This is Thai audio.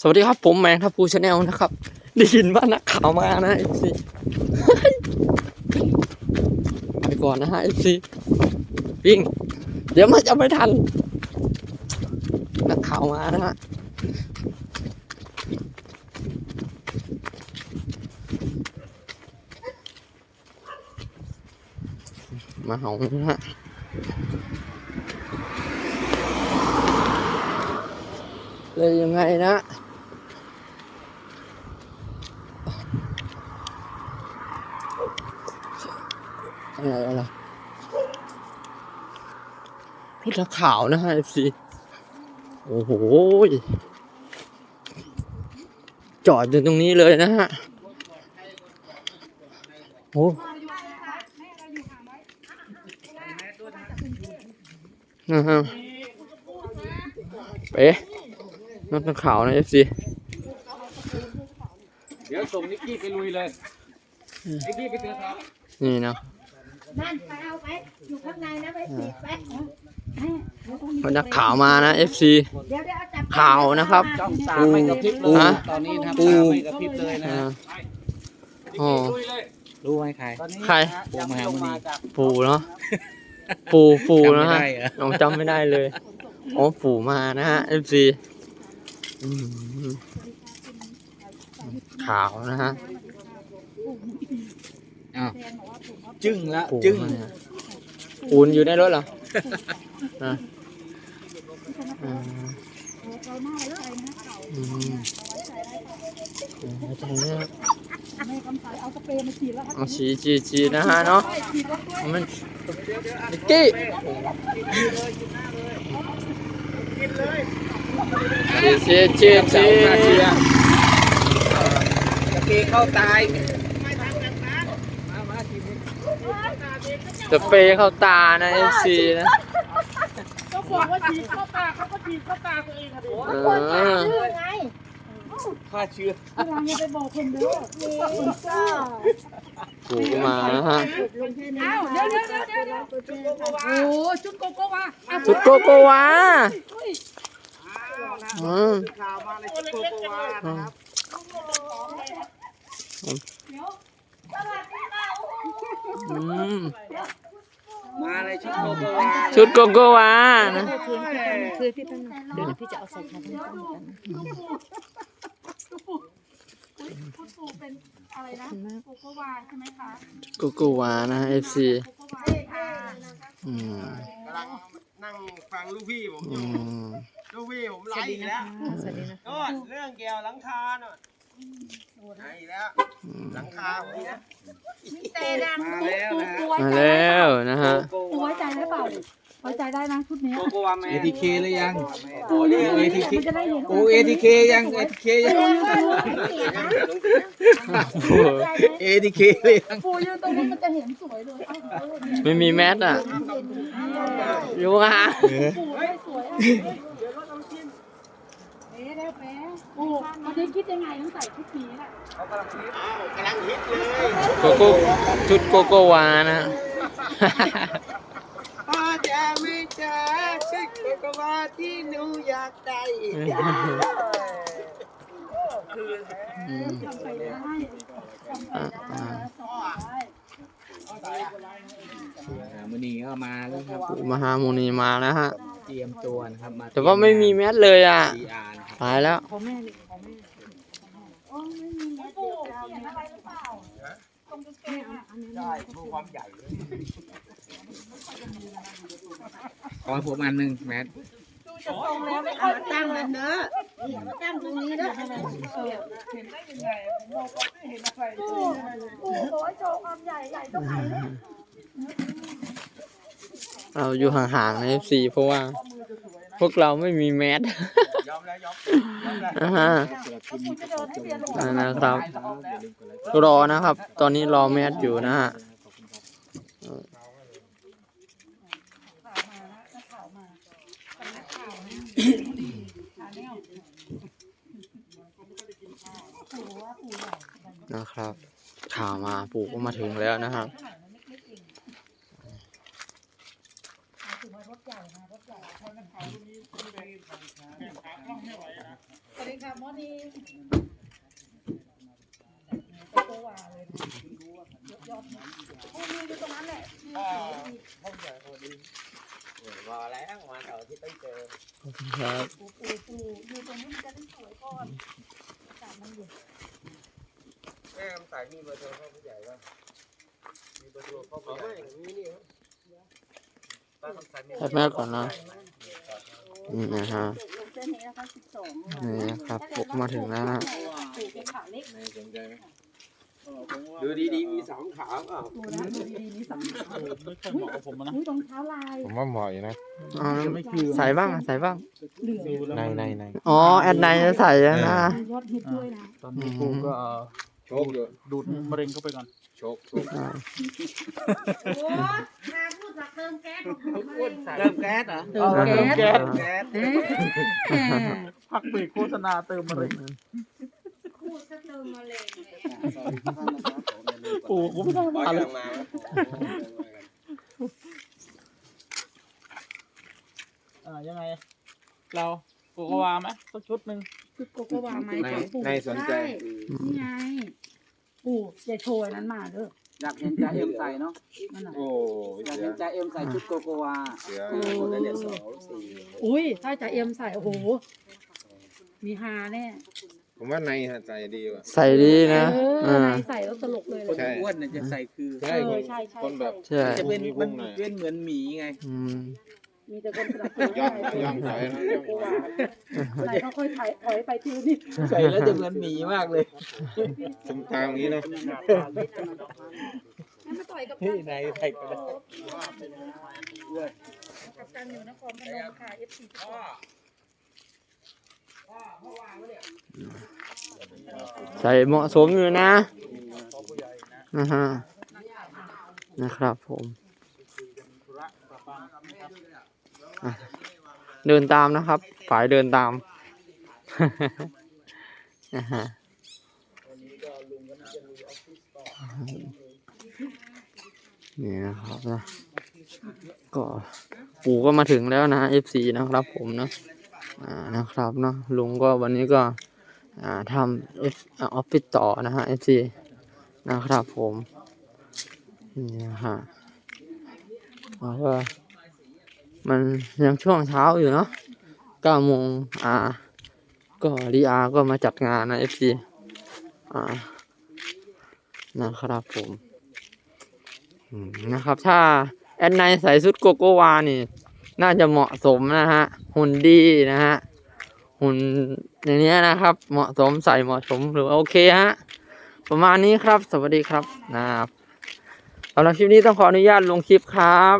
สวัสดีครับผมแมงทัพพูชาแนลนะครับได้ยินว่านักข่าวมานะเอฟซีไปก่อนนะฮะเอฟซีวิ่ง เดี๋ยวมันจะไม่ทัน นักข่าวมานะฮะมาเห่านะฮะเลยยังไงนะ ไรอะไรรถนักข่าวนะฮะ FC โอ้โห จอดอยู่ตรงนี้เลยนะฮะโอ้นะฮะเป๊ะรถนักข่าวนะ FC เดี๋ยวส่งนิกกี้ไปลุยเลยนิกกี้ไปเจอเขานี่นะ นั่นไปเอาไปอยู่ข้างในนะไปสีไปรถนักข่าวมานะ FC เดี๋ยวเดี๋ยวเอาจับข่าวนะครับ จ้องตาไม่กระพริบเลยฮะ ตอนนี้นะครับปูตาไม่กระพริบเลยนะอ่านิกอ๋อกี้ลุยเลยรู้ไหมใคร ตอนนี้ใครนะยังไม่ลงมาจากปู่เนาะปู่ปู่นะฮะจำไม่ได้เหรอ น้องจำไม่ได้เลยอ๋อปู่มานะฮะ FC อืมขาวนะฮะ อ้าวจึ้งละปู่จึ้งมาเนี่ยปูนอยู่ในรถเหรอนะอ่าอืมเอาใจนะเอาฉีฉีฉีนะฮะเนาะมันนิกกี้ฉีฉีฉีเสาฉีคาเชียร์ตะกี้เข้าตาย จะเปรย์เข้าตานะเอฟซีนะก็บอกว่าฉีดเข้าตาเขาก็ฉีดเข้าตาตัวเองค่ะดิเอคนตาอชื่อไงฆ่าเชื้อกำลังจะไปบอกคนเด้อนี่ก็ปู่ก็มานะฮะลงแค่นี้อ้าวเดี๋ยวเดี๋ยวเดี๋ยวเดี๋ยวเดี๋ยวตัวเจนค่ะโอ้ชุดโกโก้วาอะชุดโกโกวาอืมข่าวมาในชุดโกโกวานะครับ อืมมาในชุดโกโกวาชุดโกโกวานะคือพี่ตั้งเดี๋ยวพี่จะเอาใส่ขาตั้งกันคุณปู่เป็นอะไรนะโกโก้วาใช่ไหมคะโกโกวานะเอฟซีโกโก้วาค่ะอืมกำลังนั่งฟังลูกพี่ผมออืยู่มลูกพี่ผมไลฟ์อีกแล้วโน่นเรื่องเกี่ยวหลังคาโน่นไลฟ์อีกแล้วหลังคาผมเนี่ยแต่ดำมาแล้วนะฮะมาแล้วนะฮะโกปู่โกไว้วาใจได้เปล่าไว้ใจได้นะชุดนี้โกโกวาแมเอนทีเคหรือยังปู่นี่เอทีเคมันจะได้เห็นโอ้เอทีเคยังเอทีเคยังเอทีเคเลยยัง ปู่ยืนตรงนี้มันจะเห็นสวยเลยเอ้าเออไม่มีแมสอะอยู่ฮะปู่ไม่สวยอะเอ๊ะแล้ว แป๊ะปู่วันนี้คิดยังไงต้องใส่ชุดนี้น่ะอ้าวกำลังฮิตเลยโกโก้ชุดโกโกวานะ พ่อจะไม่จ้าชุดโกโกวาที่หนูอยากได้อืมทำไปได้ทำไปอ่าได้อ่าส่งไปได้อ่ามือนี้ก็มาแล้วครับปู่มหาโมนีมาแล้วฮะ เตรียมตัวนะครับมาแต่ว่าไม่มีแมสเลยอะดีอาร์นะครับตายแล้วของแม่ของแม่โอ้ไม่มีแม่ปู่เปลี่ยนอะไรหรือเปล่าตรงกางเกงอะใช่ดูความใหญ่เลยขอผมอันหนึ่งแมทดูจะทรงแล้วไม่ค่อยตั้งมันเนอะตั้งตรงนี้เนอะเห็นได้ยังไงผมบอกว่าไม่เห็นอะไรปู่ปู่บอกว่าโชว์ความใหญ่ใหญ่เท่าไหร่เนี่ยเราอยู่ห่างๆใน FC เพราะว่า พวกเราไม่มีแมส อมแล้วยอมยอมแล้วนะฮะนะครับ รอนะครับ ตอนนี้รอแมสอยู่นะฮะนะครับ ข่าวมาปู่ก็มาถึงแล้วนะครับ สวัสดีค่ะโมอนี่โกโกวาเลยนะยอดโอ้มีอยู่ตรงนั้นแหละที่อ่าสีห้องใหญ่พอดีเออรอแล้วมาเสาร์อาที่ต้องเจอขอบคุณครับปูปูปูอยู่ตรงนี้มันจะได้สวยก่อนอากาศมันเย็นแม่คำสายมีเบอร์โทรเข้าผู้ใหญ่ป่ะมีเบอร์โทรเข้าผู้ใหญ่มีนี่ครับ แคปแม่ก่อนนะนี่นะฮะลงเส้นนี้นะคะสิบสองนี่นะครับผมมาถึงแล้วนะปูเป็นขาเล็กดูดีๆมีสองขาเปล่าปูนะดูดีๆนี่สองขาไม่ค่อยเหมาะกับผมนะอุ้ยรองเท้าลายผมว่าเหมาะอยู่นะอ๋อใส่บ้างอะใส่บ้างเหลืองดูแล้วในในในอ๋อแอดไนจะใส่แล้วนะยอดฮิตด้วยนะตอนนี้กูก็เอาโชคอยู่ดูดมะเร็งเข้าไปก่อนโชคโชคอ่าโอ้มาพูดจากเติ มแก๊สของผมเองเริ่มแก๊สเหรอเติมแก๊สแก๊สแก๊สเอ๊ะพักเบรกโฆษณาเติมมะเร็งพูดจะเติมมาเลยปู่กูไม่ต้องบอมาสเลยกำลังมาอ่ายังไง เราโกโกวาไหมสักชุดหนึ่งคือโกโกวาไหมในของปู่ในสนใจนี่ไงปู่อย่าโชว์อันนั้นมาเด้อ อยากเห็นจ่าเอ็มใส่เนาะนั่นน่ะโอ้อยากเสืเห็อนจ่าเอ็มใส่ชุดโกโกวาเสือคนนั้นเนี่ยสองสี่อุ้ยถ้าจะเอ็มใส่โอ้โหมีฮาแน่ผมว่าในฮะใจดีว่ะใส่ดีนะเออ่าอในใส่แล้วตลกเลยคนเลยอ้วนเนี่ยจะใส่คือใช่เอคอนใช่ใช่คนแบบใช่จะเป็นมีพุมังนหน่อยเป็นเหมือนหมีไงอื มมีแต่คนสนับสนุนย่อมใส่ย่อมถอยนะย่อมถอยใส่ก็ค่อยถอยถอยไปทีละนิดใส่แล้วจะเหมือนหมีมากเลยสมตามอย่างนี้นะให้มาต่อยกับที่ไหนใส่ก็ได้กับการอยู่นครพนมค่ะ FC ทุกคนใส่เหมาะสมอยู่นะนะฮะนะครับผมอะ เดินตามนะครับฝ่ายเดินตามนี่นะครับนะก็ปู่ก็มาถึงแล้วนะ FC นะครับผมนะอ่านะครับเนาะลุงก็วันนี้ก็อ่าทำ F ออฟฟิศต่อนะฮะ FC นะครับผมนี่นะฮะแล้วก็ มันยังช่วงเช้าอยู่เนาะเก้าโมงอ่า ก็ดีอาก็มาจัดงานนะ FC อ่า นะครับผมนะครับ ถ้าแอดไนใส่ชุดโกโกวานี่ น่าจะเหมาะสมนะฮะ หุ่นดีนะฮะ หุ่นอย่างเนี้ยนะครับ เหมาะสมใส่เหมาะสมหรือโอเคฮะ ประมาณนี้ครับ สวัสดีครับนะครับสำหรับคลิปนี้ต้องขออนุญาตลงคลิปครับ